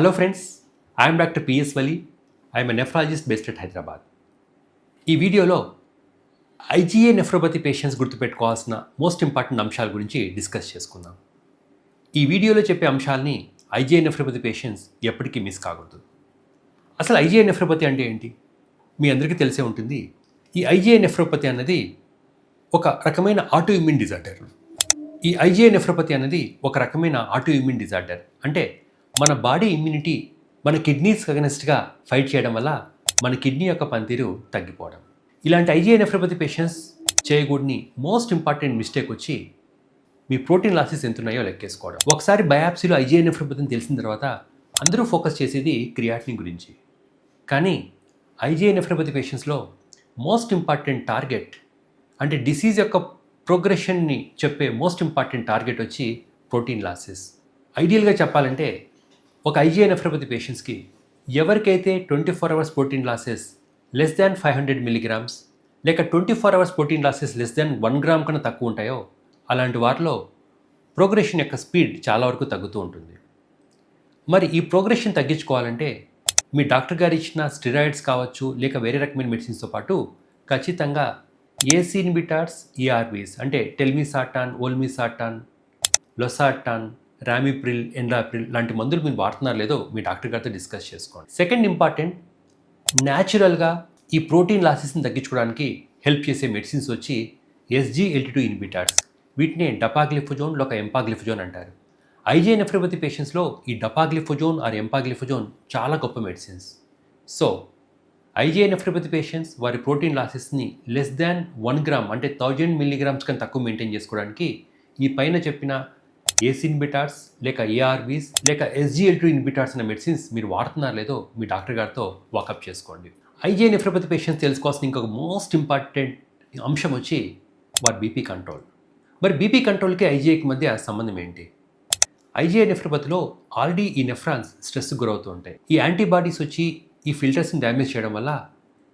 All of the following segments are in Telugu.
Hello friends I'm doctor PS Vali I'm a nephrologist based at Hyderabad ఈ వీడియోలో ఐజీఏ నెఫ్రోపతి పేషెంట్స్ గుర్తుపెట్టుకోవాల్సిన మోస్ట్ ఇంపార్టెంట్ అంశాల గురించి డిస్కస్ చేసుకుందాం. ఈ వీడియోలో చెప్పే అంశాలని ఐజీఏ నెఫ్రోపతి పేషెంట్స్ ఎప్పటికీ మిస్ కాకూడదు. అసలు ఐజీఏ నెఫ్రోపతి అంటే ఏంటి? మీ అందరికీ తెలిసే ఉంటుంది. ఈ ఐజీఏ నెఫ్రోపతి అన్నది ఒక రకమైన ఆటో ఇమ్యూన్ డిజార్డర్ ఈ ఐజీఏ నెఫ్రోపతి అనేది ఒక రకమైన ఆటో ఇమ్యూన్ డిజార్డర్ అంటే మన బాడీ ఇమ్యూనిటీ మన కిడ్నీస్ అగనెస్ట్గా ఫైట్ చేయడం వల్ల మన కిడ్నీ యొక్క పనితీరు తగ్గిపోవడం. ఇలాంటి ఐజీఐ నెఫ్రోపతి పేషెంట్స్ చేయకూడని మోస్ట్ ఇంపార్టెంట్ మిస్టేక్ వచ్చి మీ ప్రోటీన్ లాసెస్ ఎంత ఉన్నాయో లెక్కేసుకోవడం. ఒకసారి బయాప్సీలో ఐజీఐ నెఫ్రోపతిని తెలిసిన తర్వాత అందరూ ఫోకస్ చేసేది క్రియాటిన్ గురించి. కానీ ఐజీఐ నెఫ్రోపతి పేషెంట్స్లో మోస్ట్ ఇంపార్టెంట్ టార్గెట్ అంటే డిసీజ్ యొక్క ప్రోగ్రెషన్ని చెప్పే మోస్ట్ ఇంపార్టెంట్ టార్గెట్ వచ్చి ప్రోటీన్ లాసెస్ ఐడియల్గా చెప్పాలంటే ఒక ఐజీఐ నెఫ్రోపతి పేషెంట్స్కి ఎవరికైతే twenty four hours protein losses less than five hundred milligrams లేక twenty four hours protein losses less than one gram కన్నా తక్కువ ఉంటాయో అలాంటి వారిలో ప్రోగ్రెషన్ యొక్క స్పీడ్ చాలా వరకు తగ్గుతూ ఉంటుంది. మరి ఈ ప్రోగ్రెషన్ తగ్గించుకోవాలంటే మీ డాక్టర్ గారు ఇచ్చిన స్టిరాయిడ్స్ కావచ్చు లేక వేరే రకమైన మెడిసిన్స్తో పాటు ఖచ్చితంగా ఏసీన్బిటార్స్ ఈఆర్వీస్ అంటే టెల్మిసాటాన్ ఓల్మిసాటాన్ లొసాటాన్ రామిప్రిల్ ఎన్రాప్రిల్ లాంటి మందులు మీరు వాడుతున్నారు లేదో మీ డాక్టర్ గారితో డిస్కస్ చేసుకోండి. సెకండ్ ఇంపార్టెంట్ న్యాచురల్గా ఈ ప్రోటీన్ లాసెస్ని తగ్గించుకోవడానికి హెల్ప్ చేసే మెడిసిన్స్ వచ్చి ఎస్జీఎల్టీ టూ ఇన్బిటార్స్ వీటిని డపాగ్లిఫోజోన్ లేక ఎంపాగ్లిఫోజోన్ అంటారు. ఐజే నెఫ్రోపతి పేషెంట్స్లో ఈ డపాగ్లిఫోజోన్ ఆర్ ఎంపాగ్లిఫోజోన్ చాలా గొప్ప medicines. So IgA nephropathy patients వారి ప్రోటీన్ లాసెస్ని లెస్ దాన్ వన్ గ్రామ్ అంటే థౌజండ్ మిల్లీగ్రామ్స్ కన్నా తక్కువ మెయింటైన్ చేసుకోవడానికి ఈ పైన చెప్పిన ఏసీ ఇన్బిటార్స్ లేక ఏఆర్వీస్ లేక ఎస్జిఎల్ టూ ఇన్బిటార్స్ అనే మెడిసిన్స్ మీరు వాడుతున్నారు లేదో మీ డాక్టర్ గారితో వాకప్ చేసుకోండి. ఐజే నెఫ్రోపతి పేషెంట్స్ తెలుసుకోవాల్సిన ఇంకొక మోస్ట్ ఇంపార్టెంట్ అంశం వచ్చి వారి బీపీ కంట్రోల్ మరి బీపీ కంట్రోల్కి ఐజీఐకి మధ్య సంబంధం ఏంటి? ఐజీఐ నెఫ్రోపతిలో ఆల్రెడీ ఈ నెఫ్రాన్స్ స్ట్రెస్ గురవుతూ ఉంటాయి. ఈ యాంటీబాడీస్ వచ్చి ఈ ఫిల్టర్స్ని డ్యామేజ్ చేయడం వల్ల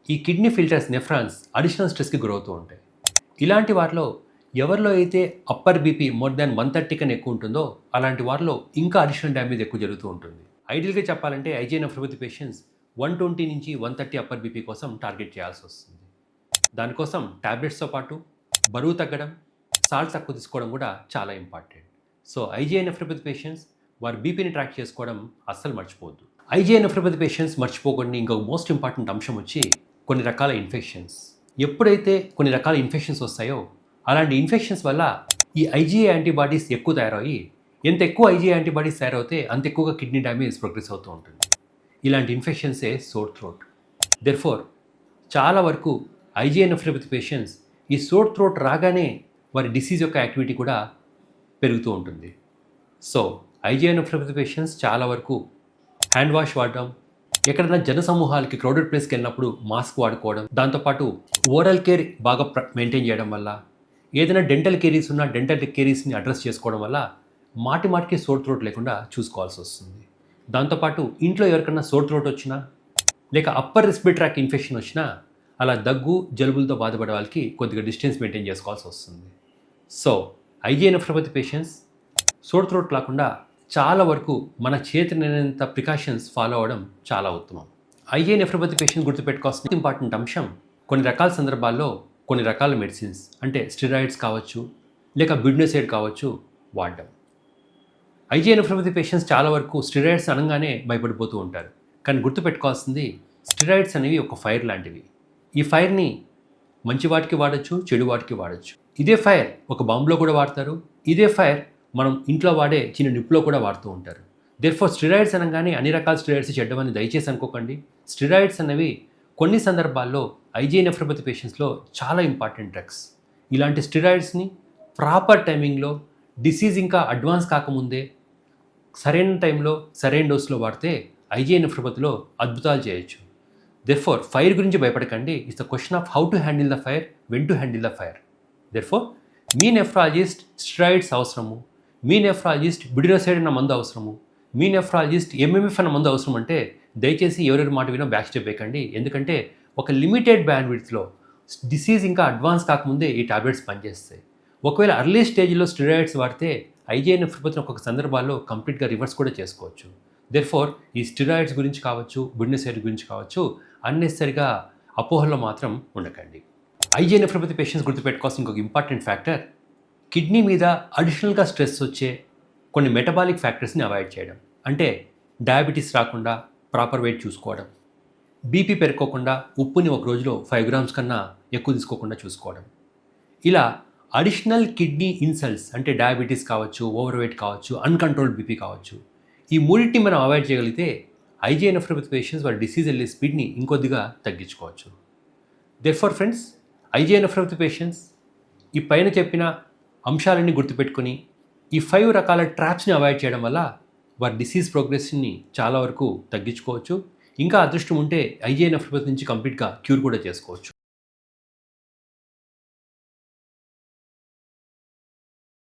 ఈ కిడ్నీ ఫిల్టర్స్ నెఫ్రాన్స్ అడిషనల్ స్ట్రెస్కి గురవుతూ ఉంటాయి. ఇలాంటి వారిలో ఎవరిలో అయితే upper BP more than one thirty కన్నా ఎక్కువ ఉంటుందో అలాంటి వారిలో ఇంకా అడిషనల్ డ్యామేజ్ ఎక్కువ జరుగుతూ ఉంటుంది. ఐడియల్గా చెప్పాలంటే IgA nephropathy patients one twenty నుంచి వన్ థర్టీ అప్పర్ బీపీ కోసం టార్గెట్ చేయాల్సి వస్తుంది. దానికోసం ట్యాబ్లెట్స్తో పాటు బరువు తగ్గడం సాల్ట్ తక్కువ తీసుకోవడం కూడా చాలా important so IgA nephropathy patients వారి బీపీని ట్రాక్ చేసుకోవడం అస్సలు మర్చిపోవద్దు. ఐజీఐ నెఫ్రోపతి పేషెంట్స్ మర్చిపోకుండా. ఇంకొక మోస్ట్ ఇంపార్టెంట్ అంశం వచ్చి కొన్ని రకాల ఇన్ఫెక్షన్స్ ఎప్పుడైతే కొన్ని రకాల ఇన్ఫెక్షన్స్ వస్తాయో అలాంటి ఇన్ఫెక్షన్స్ వల్ల ఈ ఐజీఏ యాంటీబాడీస్ ఎక్కువ తయారయ్యి ఎంత ఎక్కువ ఐజీఏ యాంటీబాడీస్ తయారవుతే అంత ఎక్కువగా కిడ్నీ డ్యామేజ్ ప్రోగ్రెస్ అవుతూ ఉంటుంది. ఇలాంటి ఇన్ఫెక్షన్సే సోర్ థ్రోట్ దెర్ఫోర్ చాలా వరకు ఐజీఏ నెఫ్రోపతి పేషెంట్స్ ఈ సోర్ థ్రోట్ రాగానే వారి డిసీజ్ యొక్క యాక్టివిటీ కూడా పెరుగుతూ ఉంటుంది. సో ఐజీఐ నెఫ్రోపతి పేషెంట్స్ చాలా వరకు హ్యాండ్ వాష్ వాడడం ఎక్కడైనా జన సమూహాలకి క్రౌడెడ్ ప్లేస్కి వెళ్ళినప్పుడు మాస్క్ వాడుకోవడం దాంతోపాటు ఓరల్ కేర్ బాగా మెయింటైన్ చేయడం వల్ల ఏదైనా డెంటల్ కేరీస్ ఉన్న డెంటల్ కేరీస్ని అడ్రస్ చేసుకోవడం వల్ల మాటి మాటికి సోర్ త్రోట్ లేకుండా చూసుకోవాల్సి వస్తుంది. దాంతోపాటు ఇంట్లో ఎవరికైనా సోర్ త్రోట్ వచ్చినా లేక అప్పర్ రెస్పిరేటరీ ట్రాక్ ఇన్ఫెక్షన్ వచ్చినా అలా దగ్గు జలుబులతో బాధపడే వాళ్ళకి కొద్దిగా డిస్టెన్స్ మెయింటైన్ చేసుకోవాల్సి వస్తుంది. So IgA nephropathy patients sore throat కాకుండా చాలా వరకు మన చేతినంత ప్రికాషన్స్ ఫాలో అవ్వడం చాలా ఉత్తమం. ఐఏ నెఫ్రోపతి పేషెంట్ గుర్తుపెట్టుకోవాల్సిన ఇంపార్టెంట్ అంశం కొన్ని రకాల సందర్భాల్లో కొన్ని రకాల మెడిసిన్స్ అంటే స్టిరాయిడ్స్ కావచ్చు లేక బిడ్నోసైడ్ కావచ్చు వాడడం. ఐజీ నెఫ్రోపతి పేషెంట్స్ చాలా వరకు స్టిరాయిడ్స్ అనగానే భయపడిపోతూ ఉంటారు. కానీ గుర్తుపెట్టుకోవాల్సింది స్టిరాయిడ్స్ అనేవి ఒక ఫైర్ లాంటివి. ఈ ఫైర్ని మంచి వాటికి వాడచ్చు చెడు వాటికి వాడచ్చు. ఇదే ఫైర్ ఒక బాంబులో కూడా వాడతారు. ఇదే ఫైర్ మనం ఇంట్లో వాడే చిన్న నిప్పులో కూడా వాడుతూ ఉంటారు. దేర్ ఫోర్ స్టిరాయిడ్స్ అనగానే అన్ని రకాల స్టిరాయిడ్స్ చెడ్డమని దయచేసి అనుకోకండి. స్టిరాయిడ్స్ అనేవి కొన్ని సందర్భాల్లో ఐజీ నెఫ్రోపతి పేషెంట్స్లో చాలా ఇంపార్టెంట్ డ్రగ్స్ ఇలాంటి స్టిరాయిడ్స్ని ప్రాపర్ టైమింగ్లో డిసీజ్ ఇంకా అడ్వాన్స్ కాకముందే సరైన టైంలో సరైన డోస్లో వాడితే ఐజీ నెఫ్రోపతిలో అద్భుతాలు చేయొచ్చు. దెర్ఫోర్ ఫైర్ గురించి భయపడకండి. It's the question of how to handle the fire when to handle the fire therefore me nephrologist steroids అవసరము. మీ నెఫ్రాలజిస్ట్ బిడిరోసైడ్ అన్న మందు అవసరము. మీ నెఫ్రాలజిస్ట్ ఎంఎంఎఫ్ అన్న మందు అవసరం అంటే దయచేసి ఎవరెవరి మాట వినో బ్యాక్ స్టెప్ వేయకండి ఎందుకంటే ఒక లిమిటెడ్ బ్యాండ్విడ్త్లో డిసీజ్ ఇంకా అడ్వాన్స్ కాకముందే ఈ టాబ్లెట్స్ పనిచేస్తాయి. ఒకవేళ అర్లీ స్టేజ్లో స్టెరాయిడ్స్ వాడితే ఐజీఐ నెఫ్రోపతిని ఒక్కొక్క సందర్భాల్లో కంప్లీట్గా రివర్స్ కూడా చేసుకోవచ్చు. దెర్ఫోర్ ఈ స్టిరాయిడ్స్ గురించి కావచ్చు బిడ్నెసైడ్ గురించి కావచ్చు అన్నెసరిగా అపోహల్లో మాత్రం ఉండకండి. ఐజీ నెఫ్రోపతి పేషెంట్స్ గుర్తుపెట్టుకోవాల్సిన ఇంకొక ఇంపార్టెంట్ ఫ్యాక్టర్ కిడ్నీ మీద అడిషనల్గా స్ట్రెస్ వచ్చే కొన్ని మెటబాలిక్ ఫ్యాక్టర్స్ని అవాయిడ్ చేయడం. అంటే డయాబెటీస్ రాకుండా ప్రాపర్ వెయిట్ చూసుకోవడం. బీపీ పెరుక్కోకుండా ఉప్పుని ఒక రోజులో ఫైవ్ గ్రామ్స్ కన్నా ఎక్కువ తీసుకోకుండా చూసుకోవడం. ఇలా అడిషనల్ కిడ్నీ ఇన్సల్ట్స్ అంటే డయాబెటీస్ కావచ్చు ఓవర్ వెయిట్ కావచ్చు అన్కంట్రోల్డ్ బీపీ కావచ్చు ఈ మూడింటిని మనం అవాయిడ్ చేయగలిగితే ఐజీఎన్ఎఫ్రోపతి పేషెంట్స్ వాళ్ళ డిసీజ్ వెళ్ళే స్పీడ్ని ఇంకొద్దిగా తగ్గించుకోవచ్చు. Therefore friends IgA nephropathy patients ఈ పైన చెప్పిన అంశాలన్నీ గుర్తుపెట్టుకొని ఈ ఫైవ్ రకాల ట్రాప్స్ని అవాయిడ్ చేయడం వల్ల వారి డిసీజ్ ప్రోగ్రెస్ని చాలా వరకు తగ్గించుకోవచ్చు. ఇంకా అదృష్టం ఉంటే ఐజీఎన్ఎఫ్రోపతి నుంచి కంప్లీట్గా క్యూర్ కూడా చేసుకోవచ్చు.